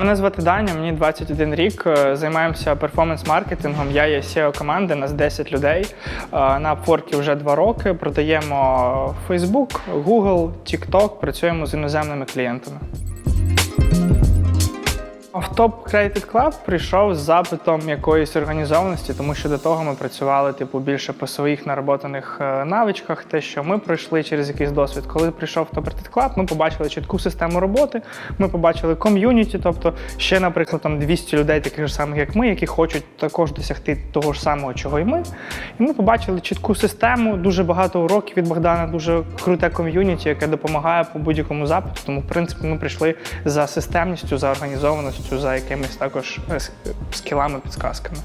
Мене звати Даня, мені 21 рік. е, Займаємося перформанс-маркетингом. Я є SEO команди, нас 10 людей. Е, На Upwork вже 2 роки. Продаємо Facebook, Google, TikTok, працюємо з іноземними клієнтами. В Top Creative Club прийшов з запитом якоїсь організованості, тому що до того ми працювали типу більше по своїх нароботаних е, навичках, те, що ми пройшли через якийсь досвід. Коли прийшов Top Creative Club, ми побачили чітку систему роботи, ми побачили ком'юніті, тобто ще, наприклад, там 200 людей, таких ж самих, як ми, які хочуть також досягти того ж самого, чого й ми. І ми побачили чітку систему, дуже багато уроків від Богдана, дуже круте ком'юніті, яке допомагає по будь-якому запиту. Тому, в принципі, ми прийшли за системністю, за організованістю, за якимись також е, скілами, підсказками.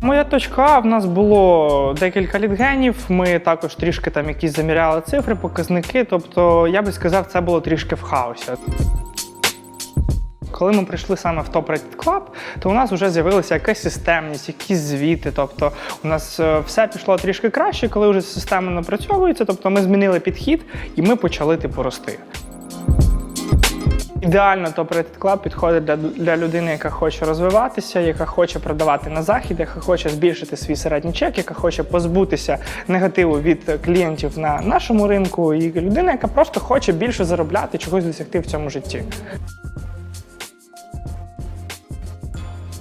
Моя точка в нас було декілька літгенів. Ми також трішки там якісь заміряли цифри, показники. Тобто, я би сказав, це було трішки в хаосі. Коли ми прийшли саме в Top Rated Club, то у нас вже з'явилася якась системність, якісь звіти. Тобто, у нас е, все пішло трішки краще, коли вже система напрацьовується. Тобто, ми змінили підхід і ми почали типу рости. Ідеально Top Rated Club підходить для, для людини, яка хоче розвиватися, яка хоче продавати на захід, яка хоче збільшити свій середній чек, яка хоче позбутися негативу від клієнтів на нашому ринку, і людина, яка просто хоче більше заробляти, чогось досягти в цьому житті.